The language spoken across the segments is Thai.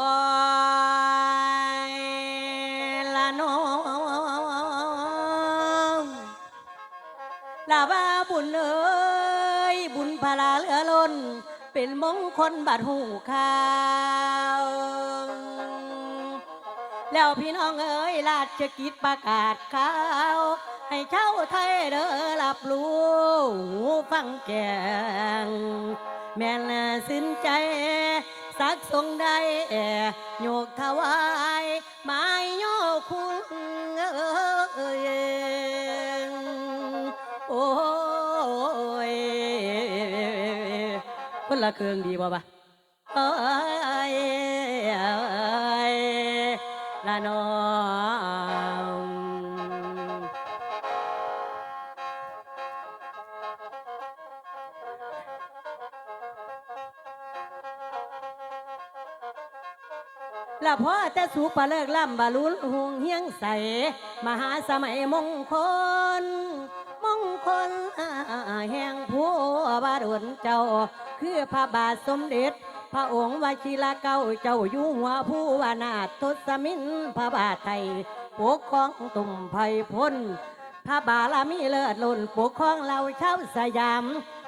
โอ้ยละน้องลาว่าบุญเอ้ยบุญพลาเหลือล้น เป็นมงคลบาดหูข่าว แล้วพี่น้องเอ้ยราชกิจประกาศข่าว ให้เช่าวไทยเด้อรับรู้หูฟังแกง แม่นสินใจ สักทรงใดโยกถวายไม้โยกคุณเอ้ยโอ้ยคนละเครื่องดีบ่ปะโอ้ยลาโน ละพ่อจะสุปลาเลิกล่ำบาลุนหงเฮียงใส มหาสมัยมงคล มงคลแห่งผู้บาดุลเจ้า คือพระบาทสมเด็จ พระองค์วชิรเก้าเจ้าอยู่หัวผู้วานาทศมินพระบาทไทยปกครองตุ่มไพพ้นพระบารมีเลิศล้นปกครองเราชาวสยาม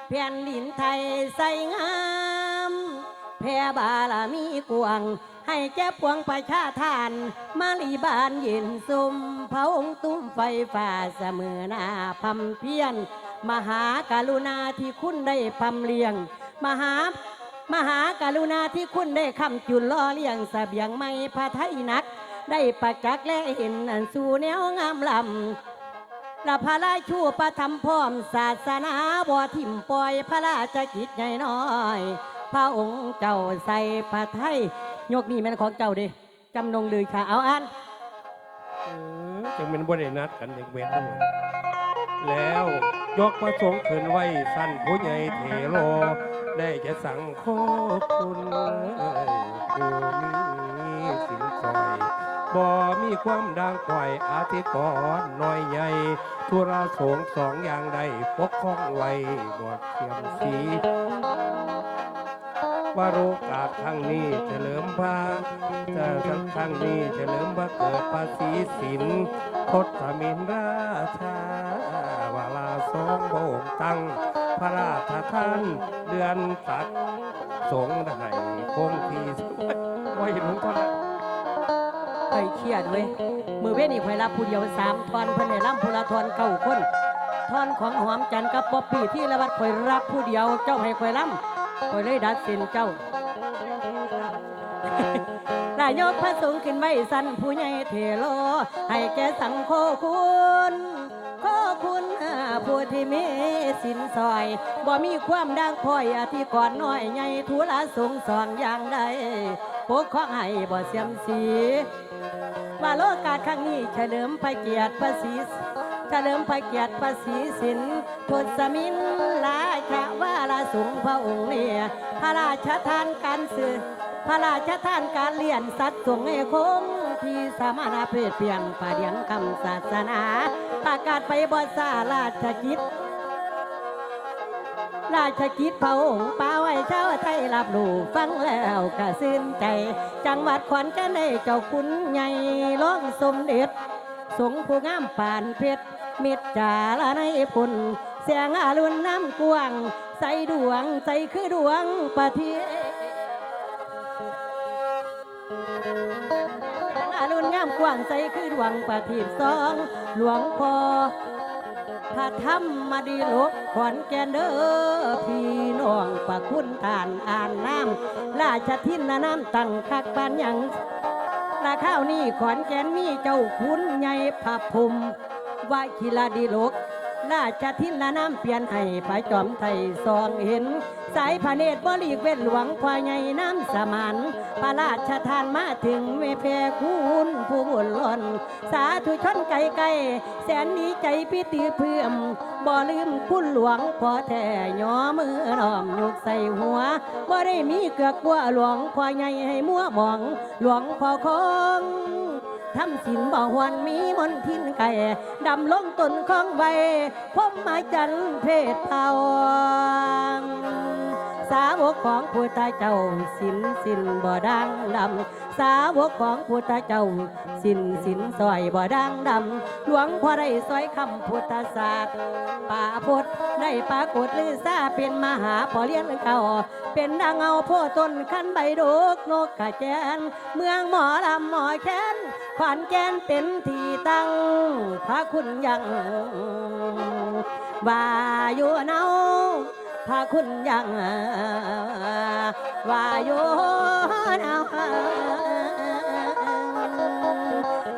แผ่นดินไทยใสงามแพ่บารมีกวาง ให้แก้ปวงประชาทาน มาลีบานย็นซุมพระองค์ตุ้มไฟฟ้าเสมอหน้าพำเพียน มหากรุณาที่คุณได้พำเลียง มหามหากรุณาที่คุณได้คำจุลล่อเลี้ยงเสบียงไม่พระไทยนัก ได้ประจักษ์และเห็นอันสู่แนวงามลำละพระราชูประทำพร้อมศาสนาบ่ทิมปล่อยพระราชกิจใหญ่น้อย พระองค์เจ้าใส่พระไทย ยกนี่แม่นของเจ้าเดิจำนงเลยค่ะ เอาอันเออจังเป็นบ่ได้นัดกันเด็กเวททั้งหมดแล้วยกประสงค์ขืนไว้สั้นผู้ใหญ่เถโลได้จะสั่งขอบคุณเอ้ยผู้มีสินคอยบ่มีความดังคอยอาธิกรน้อยใหญ่ทุราสงฆ์สองอย่างใดปกครองไว้บอดเทียมสี ว่าโรกาสครั้งนี้เฉลิมพระจะสักครั้งนี้เฉลิมพระเกิดภาษีสินทศมินราชาวาลาทรงโบกตั้งพระราชทานเดือนตัดสงได้คงทีไว้หลวงพ่อนะเคยเครียดเว้ยมือเว้นอีกไฟรับผู้เดียวสามทอนพิ่นให้รับผู้ละทอนเก้าคนทอนของหอมจันทร์กับป๊อปปี้ที่ละวัดคอยรับผู้เดียวเจ้าให้คอยรับ คอยเลยดัดสินเจ้านายกพระสูงขึ้นไว้สันผู้ใหญ่เทโล ให้แก่สังโฆคุณขอคุณผู้ที่มีสินซอย บ่มีความดังคอยอธิกรน้อยใหญ่ทุลาสูงสองอย่างใดปกข้องให้บ่เสียมสีว่าโลกาครั้งนี้เฉลิมพระเกียรติพระศรีเฉลิมพระเกียรติพระศรีสินทศมิน สงฆ์พระองค์เนี่ยพระราชทานการสื่อพระราชทานการเลี้ยนสัตว์สงฆ์ให้คงที่สามานาเพศเปลี่ยนป่าเดียงคำศาสนาประกาศไปบอสาราชกิจราชกิจพระองค์ป่าไว้เช้าวไทยรับรู้ฟังแล้วก็ซื่นใจ จังหวัดขอนแก่นได้เจ้าคุณใหญ่ร้องสมเด็จ สงผู้งามปานเพชรเม็ดจาละในพุ่นเสียงอารุณน้ำกวาง ใส่ดวงใจคือดวงประทศอารุณงามกว้างใจคือดวงประทีปสองหลวงพ่อพระธรรมมาดีลกขอนแกนเด้อพี่น้องประคุณทานอ่านน้ำราชทินนาน้ำตั้งคักปานยังราข้าวนี่ขอนแกนมีเจ้าคุณใหญ่พระภูมิวาคิลาดีลก ราชทินละน้ำเปลี่ยนให้พระจอมไทยซองเห็น สายพระเนตรบริเวณหลวงควายใหญ่น้ำสมานพระราชทานมาถึงเวเพคุณผู้บุญล้น สาธุชนไกลไกลแสนดีใจพิตีเพื่อมบ่ลืมคุณหลวงพอแท่ย่อมือน้อมยกใส่หัวบ่ได้มีเกือกกลัวหลวงควายใหญ่ให้มัวหมอง หลวงพ่อคง ทำสินบ่หวนมีมนทินไก่ดำลงตนของใบพมมาจันเพศเผาสาวกของพุทธเจ้าสินสินบ่ดังดำสาวกของพุทธเจ้าสินสินซอยบ่ดังดำหลวงพ่อได้ซอยคำพุทธศาสตร์ป่าพุทธได้ปรากฏลือซาเป็นมหาพอเลี้ยนเก่า เป็นดังเอาโพต้นขันใบดกนกกระแจนเมืองหมอลำหมอแค้น ขวานแกนเป็นที่ตั้ง พระคุณยังว่าอยู่เนาพระคุณยังว่าอยู่เนา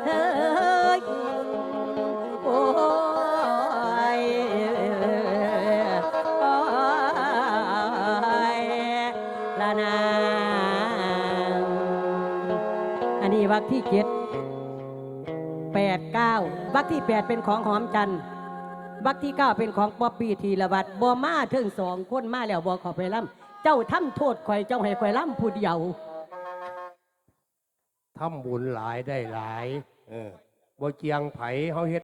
เฮ้ยโอ้ยโอ้ยละนางอันนี้วักที่เจ็ด ก้าวักที่แปดเป็นของหอมจันทร์วักที่เก้าเป็นของป๊อปปี้ธีรวัตรบอมาถึงสองคนมาแล้วบอขอไปล่ำเจ้าทำโทษข่อยเจ้าให้ข่อยล่ำผู้เดียวทำบุญหลายได้หลาย เออบ่เจียงไผเฮาเฮ็ด